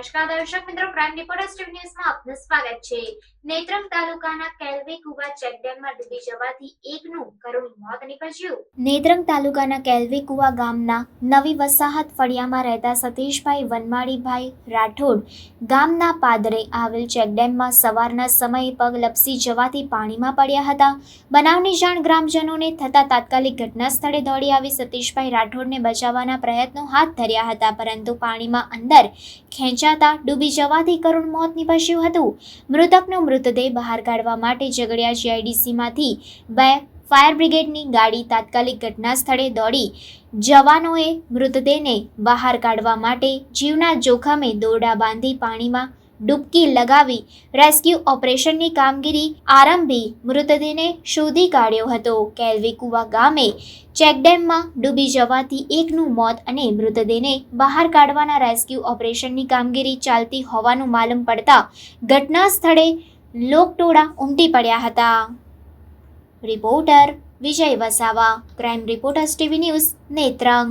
નમસ્કાર, દર્શક મિત્રો પ્રાઇમ રિપોર્ટર્સ ટીવી ન્યૂઝમાં આપનું સ્વાગત છે. નેત્રંગ તાલુકાના કેલવે કુવા ચેકડેમમાં ડૂબી જવાથી એકનું કરુણ મોત નીપજ્યું. નેત્રંગ તાલુકાના કેલવે કુવા ગામના નવી વસાહત ફળિયામાં રહેતા સતીશભાઈ વનમાળીભાઈ રાઠોડ ગામના પાદરે આવેલ ચેકડેમમાં સવારના સમયે પગ લપસી જવાથી પાણીમાં પડ્યા હતા. બનાવની જાણ ગ્રામજનોને થતા તાત્કાલિક ઘટના સ્થળે દોડી આવી સતીશભાઈ રાઠોડને બચાવવાના પ્રયત્નો હાથ ધર્યા હતા, પરંતુ પાણીમાં અંદર ખેંચાતા ડૂબી જવાથી કરુણ મોત નીપજ્યું હતું. મૃતકનો મૃતદેહ બહાર કાઢવા માટે ઝઘડિયા જીઆઈડીસીમાંથી બે ફાયર બ્રિગેડની ગાડી તાત્કાલિક ઘટના સ્થળે દોડી. જવાનોએ મૃતદેહને બહાર કાઢવા માટે જીવના જોખમે દોરડા બાંધી પાણીમાં ડૂબકી લગાવી રેસ્ક્યુ ઓપરેશનની કામગીરી આરંભી મૃતદેહને શોધી કાઢ્યો હતો. કેલ્વીકુવા ગામે ચેકડેમમાં ડૂબી જવાથી એકનું મોત અને મૃતદેહને બહાર કાઢવાના રેસ્ક્યુ ઓપરેશનની કામગીરી ચાલતી હોવાનું માલુમ પડતા ઘટના સ્થળે લોકટોળા ઉમટી પડ્યા હતા. Reporter Vijay Vasava, crime reporters TV news, Netrang.